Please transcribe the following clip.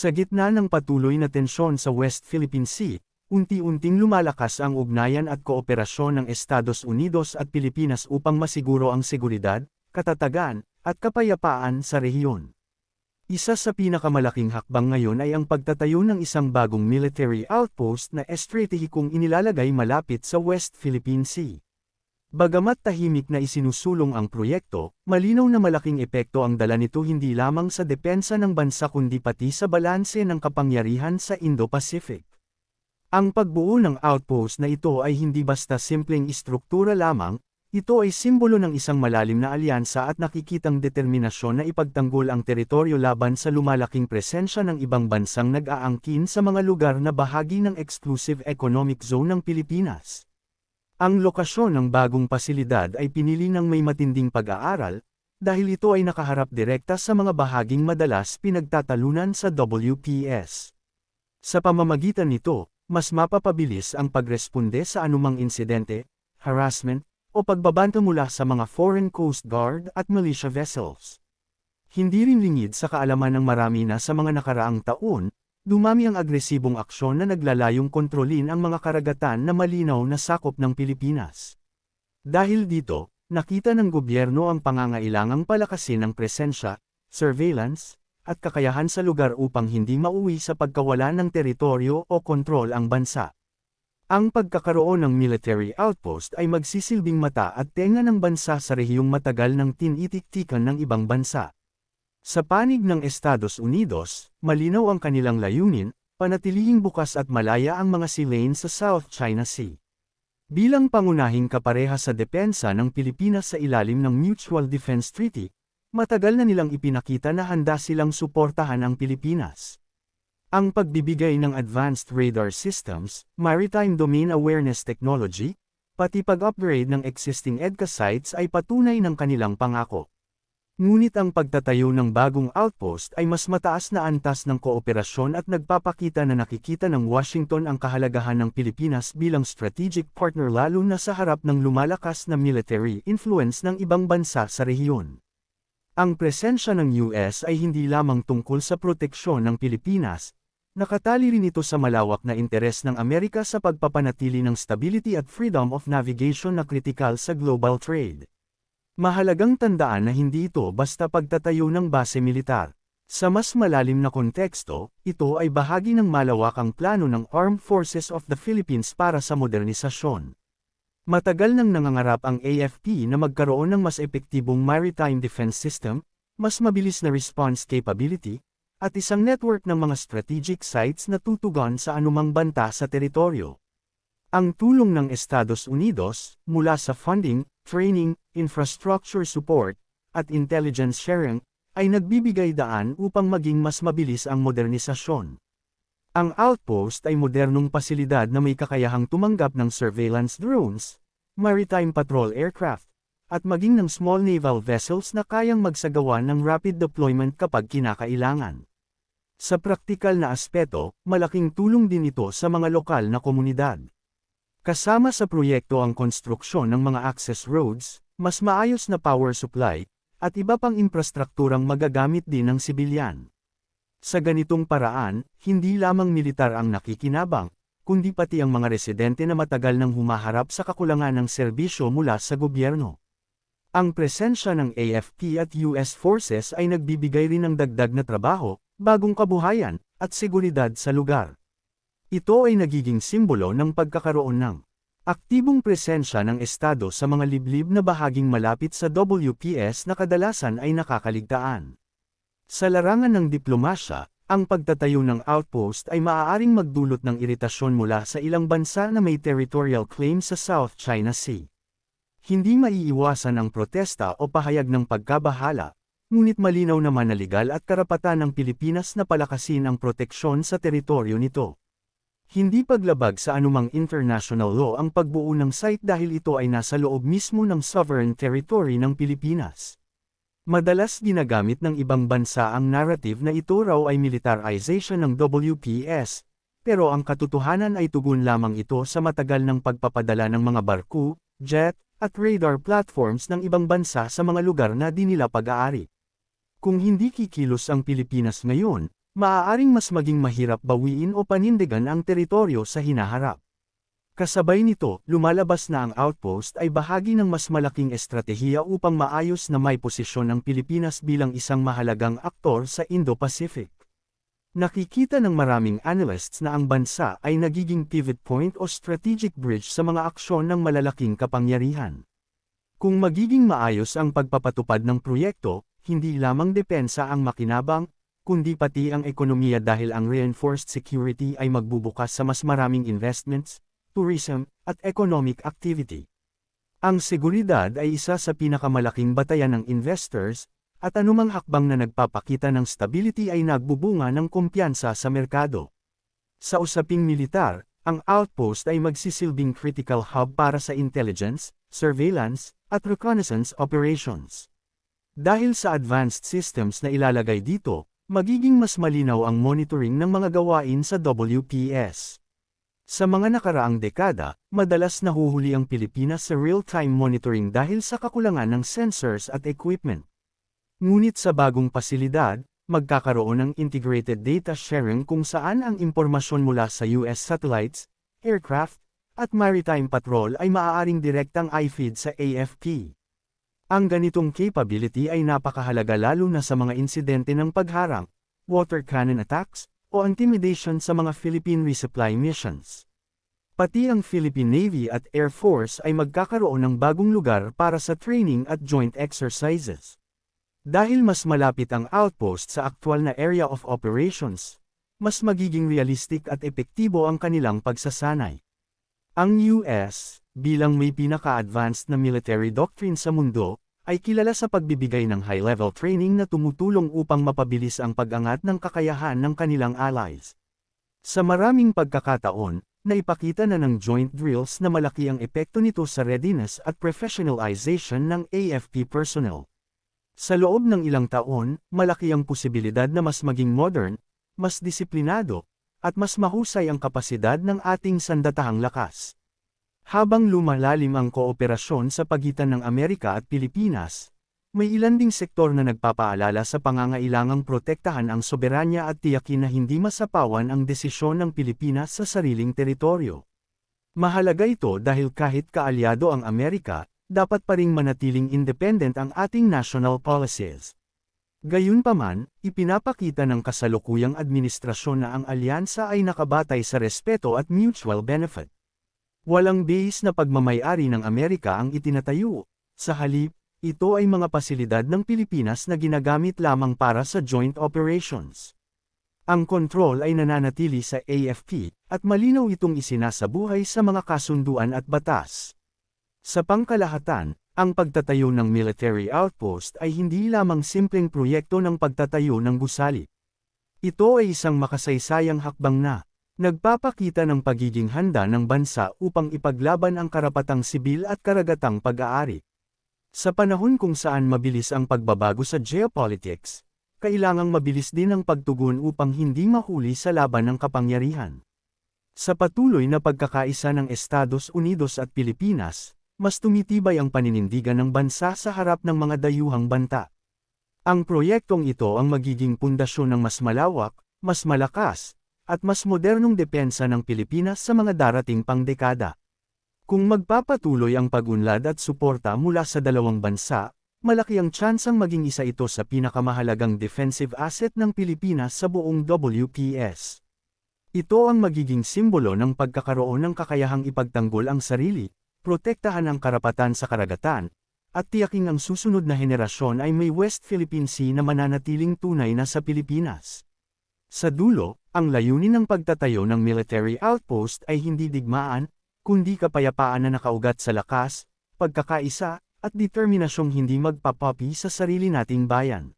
Sa gitna ng patuloy na tensyon sa West Philippine Sea, unti-unting lumalakas ang ugnayan at kooperasyon ng Estados Unidos at Pilipinas upang masiguro ang seguridad, katatagan, at kapayapaan sa rehiyon. Isa sa pinakamalaking hakbang ngayon ay ang pagtatayo ng isang bagong military outpost na estratehikong inilalagay malapit sa West Philippine Sea. Bagamat tahimik na isinusulong ang proyekto, malinaw na malaking epekto ang dala nito hindi lamang sa depensa ng bansa kundi pati sa balanse ng kapangyarihan sa Indo-Pacific. Ang pagbuo ng outpost na ito ay hindi basta simpleng istruktura lamang, ito ay simbolo ng isang malalim na alyansa at nakikitang determinasyon na ipagtanggol ang teritoryo laban sa lumalaking presensya ng ibang bansang nag-aangkin sa mga lugar na bahagi ng exclusive economic zone ng Pilipinas. Ang lokasyon ng bagong pasilidad ay pinili ng may matinding pag-aaral, dahil ito ay nakaharap direkta sa mga bahaging madalas pinagtatalunan sa WPS. Sa pamamagitan nito, mas mapapabilis ang pagresponde sa anumang insidente, harassment, o pagbabanta mula sa mga Foreign Coast Guard at militia vessels. Hindi rin lingid sa kaalaman ng marami na sa mga nakaraang taon, dumami ang agresibong aksyon na naglalayong kontrolin ang mga karagatan na malinaw na sakop ng Pilipinas. Dahil dito, nakita ng gobyerno ang pangangailangang palakasin ng presensya, surveillance, at kakayahan sa lugar upang hindi mauwi sa pagkawala ng teritoryo o kontrol ang bansa. Ang pagkakaroon ng military outpost ay magsisilbing mata at tenga ng bansa sa rehiyong matagal ng tinitiktikan ng ibang bansa. Sa panig ng Estados Unidos, malinaw ang kanilang layunin, panatilihing bukas at malaya ang mga silane sa South China Sea. Bilang pangunahing kapareha sa depensa ng Pilipinas sa ilalim ng Mutual Defense Treaty, matagal na nilang ipinakita na handa silang suportahan ang Pilipinas. Ang pagbibigay ng advanced radar systems, maritime domain awareness technology, pati pag-upgrade ng existing EDCA sites ay patunay ng kanilang pangako. Ngunit ang pagtatayo ng bagong outpost ay mas mataas na antas ng kooperasyon at nagpapakita na nakikita ng Washington ang kahalagahan ng Pilipinas bilang strategic partner lalo na sa harap ng lumalakas na military influence ng ibang bansa sa rehiyon. Ang presensya ng US ay hindi lamang tungkol sa proteksyon ng Pilipinas, Nakatali rin ito sa malawak na interes ng Amerika sa pagpapanatili ng stability at freedom of navigation na kritikal sa global trade. Mahalagang tandaan na hindi ito basta pagtatayo ng base militar. Sa mas malalim na konteksto, ito ay bahagi ng malawakang plano ng Armed Forces of the Philippines para sa modernisasyon. Matagal nang nangangarap ang AFP na magkaroon ng mas epektibong maritime defense system, mas mabilis na response capability, at isang network ng mga strategic sites na tutugon sa anumang banta sa teritoryo. Ang tulong ng Estados Unidos, mula sa funding, training, infrastructure support, at intelligence sharing, ay nagbibigay daan upang maging mas mabilis ang modernisasyon. Ang outpost ay modernong pasilidad na may kakayahang tumanggap ng surveillance drones, maritime patrol aircraft, at maging ng small naval vessels na kayang magsagawa ng rapid deployment kapag kinakailangan. Sa praktikal na aspeto, malaking tulong din ito sa mga lokal na komunidad. Kasama sa proyekto ang konstruksyon ng mga access roads, mas maayos na power supply, at iba pang infrastrukturang magagamit din ng sibilyan. Sa ganitong paraan, hindi lamang militar ang nakikinabang, kundi pati ang mga residente na matagal nang humaharap sa kakulangan ng serbisyo mula sa gobyerno. Ang presensya ng AFP at US forces ay nagbibigay rin ng dagdag na trabaho, bagong kabuhayan, at seguridad sa lugar. Ito ay nagiging simbolo ng pagkakaroon ng aktibong presensya ng Estado sa mga liblib na bahaging malapit sa WPS na kadalasan ay nakakaligtaan. Sa larangan ng diplomasya, ang pagtatayo ng outpost ay maaaring magdulot ng iritasyon mula sa ilang bansa na may territorial claim sa South China Sea. Hindi maiiwasan ang protesta o pahayag ng pagkabahala, Ngunit malinaw naman na legal at karapatan ng Pilipinas na palakasin ang proteksyon sa teritoryo nito. Hindi paglabag sa anumang international law ang pagbuo ng site dahil ito ay nasa loob mismo ng sovereign territory ng Pilipinas. Madalas ginagamit ng ibang bansa ang narrative na ito raw ay militarization ng WPS, pero ang katotohanan ay tugon lamang ito sa matagal ng pagpapadala ng mga barko, jet, at radar platforms ng ibang bansa sa mga lugar na di nila pag-aari. Kung hindi kikilos ang Pilipinas ngayon, maaaring mas maging mahirap bawiin o panindigan ang teritoryo sa hinaharap. Kasabay nito, lumalabas na ang outpost ay bahagi ng mas malaking estratehiya upang maayos na may posisyon ng Pilipinas bilang isang mahalagang aktor sa Indo-Pacific. Nakikita ng maraming analysts na ang bansa ay nagiging pivot point o strategic bridge sa mga aksyon ng malalaking kapangyarihan. Kung magiging maayos ang pagpapatupad ng proyekto, hindi lamang depensa ang makinabang, kundi pati ang ekonomiya dahil ang reinforced security ay magbubukas sa mas maraming investments, tourism, at economic activity. Ang seguridad ay isa sa pinakamalaking batayan ng investors, at anumang hakbang na nagpapakita ng stability ay nagbubunga ng kumpiyansa sa merkado. Sa usaping militar, ang outpost ay magsisilbing critical hub para sa intelligence, surveillance, at reconnaissance operations. Dahil sa advanced systems na ilalagay dito, magiging mas malinaw ang monitoring ng mga gawain sa WPS. Sa mga nakaraang dekada, madalas nahuhuli ang Pilipinas sa real-time monitoring dahil sa kakulangan ng sensors at equipment. Ngunit sa bagong pasilidad, magkakaroon ng integrated data sharing kung saan ang impormasyon mula sa US satellites, aircraft, at maritime patrol ay maaaring direktang i-feed sa AFP. Ang ganitong capability ay napakahalaga lalo na sa mga insidente ng pagharang, water cannon attacks, o intimidation sa mga Philippine resupply missions. Pati ang Philippine Navy at Air Force ay magkakaroon ng bagong lugar para sa training at joint exercises. Dahil mas malapit ang outpost sa aktual na area of operations, mas magiging realistic at epektibo ang kanilang pagsasanay. Ang US, bilang may pinaka-advanced na military doctrine sa mundo, ay kilala sa pagbibigay ng high-level training na tumutulong upang mapabilis ang pag-angat ng kakayahan ng kanilang allies. Sa maraming pagkakataon, naipakita na ng joint drills na malaki ang epekto nito sa readiness at professionalization ng AFP personnel. Sa loob ng ilang taon, malaki ang posibilidad na mas maging modern, mas disiplinado, at mas mahusay ang kapasidad ng ating sandatahang lakas. Habang lumalalim ang kooperasyon sa pagitan ng Amerika at Pilipinas, may ilan ding sektor na nagpapaalala sa pangangailangang protektahan ang soberanya at tiyakin na hindi masapawan ang desisyon ng Pilipinas sa sariling teritoryo. Mahalaga ito dahil kahit kaalyado ang Amerika, dapat pa ring manatiling independent ang ating national policies. Gayunpaman, ipinapakita ng kasalukuyang administrasyon na ang alyansa ay nakabatay sa respeto at mutual benefit. Walang base na pagmamayari ng Amerika ang itinatayo. Sa halip, ito ay mga pasilidad ng Pilipinas na ginagamit lamang para sa joint operations. Ang kontrol ay nananatili sa AFP, at malinaw itong isinasabuhay sa mga kasunduan at batas. Sa pangkalahatan, ang pagtatayo ng military outpost ay hindi lamang simpleng proyekto ng pagtatayo ng gusali. Ito ay isang makasaysayang hakbang na, nagpapakita ng pagiging handa ng bansa upang ipaglaban ang karapatang sibil at karagatang pag-aari. Sa panahon kung saan mabilis ang pagbabago sa geopolitics, kailangang mabilis din ang pagtugon upang hindi mahuli sa laban ng kapangyarihan. Sa patuloy na pagkakaisa ng Estados Unidos at Pilipinas, mas tumitibay ang paninindigan ng bansa sa harap ng mga dayuhang banta. Ang proyektong ito ang magiging pundasyon ng mas malawak, mas malakas, at mas modernong depensa ng Pilipinas sa mga darating pang dekada. Kung magpapatuloy ang pagunlad at suporta mula sa dalawang bansa, malaki ang tsansang maging isa ito sa pinakamahalagang defensive asset ng Pilipinas sa buong WPS. Ito ang magiging simbolo ng pagkakaroon ng kakayahang ipagtanggol ang sarili, protektahan ang karapatan sa karagatan, at tiyaking ang susunod na henerasyon ay may West Philippine Sea na mananatiling tunay na sa Pilipinas. Sa dulo, ang layunin ng pagtatayo ng military outpost ay hindi digmaan, kundi kapayapaan na nakaugat sa lakas, pagkakaisa, at determinasyong hindi magpapapi sa sarili nating bayan.